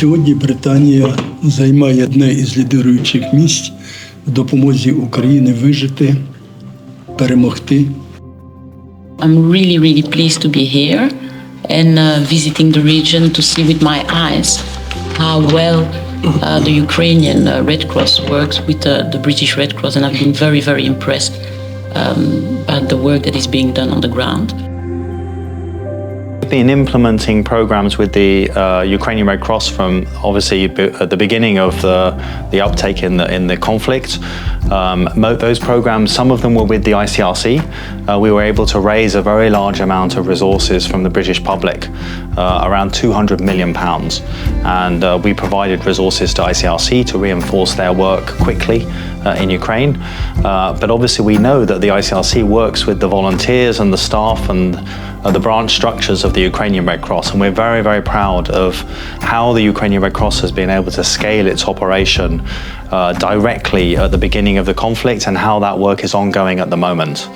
Сьогодні Британія займає одне із лідируючих місць в допомозі Україні вижити, перемогти. I'm really, really pleased to be here and uh, visiting the region to see with my eyes how well uh, the Ukrainian uh, Red Cross works with uh, the British Red Cross, and I've been very, very impressed um, by the work that is being done on the ground. We've been implementing programs with the uh, Ukrainian Red Cross from obviously at the beginning of the, the uptake in the, in the conflict. Um, those programs, some of them were with the ICRC. Uh, we were able to raise a very large amount of resources from the British public, uh, around 200 million pounds. And uh, we provided resources to ICRC to reinforce their work quickly uh, in Ukraine. Uh, but obviously, we know that the ICRC works with the volunteers and the staff and uh, the branch structures of the Ukrainian Red Cross, and we're very, very proud of how the Ukrainian Red Cross has been able to scale its operation uh, directly at the beginning of the conflict and how that work is ongoing at the moment.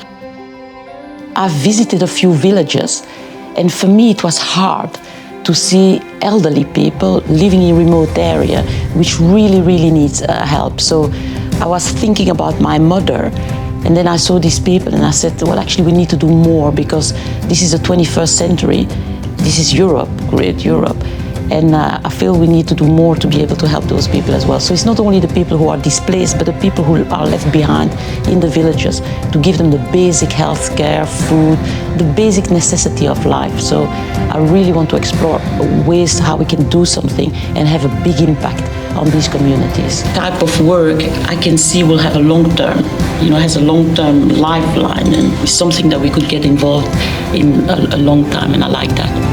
I've visited a few villages, and for me it was hard to see elderly people living in remote area which really, really needs uh, help. So I was thinking about my mother, and then I saw these people, and I said, well, actually, we need to do more because this is the 21st century. This is Europe, great Europe. And uh, I feel we need to do more to be able to help those people as well. So it's not only the people who are displaced, but the people who are left behind in the villages to give them the basic health care, food, the basic necessity of life. So I really want to explore ways how we can do something and have a big impact on these communities. Type of work I can see will have a long term, you know, has a long term lifeline and it's something that we could get involved in a, a long time, and I like that.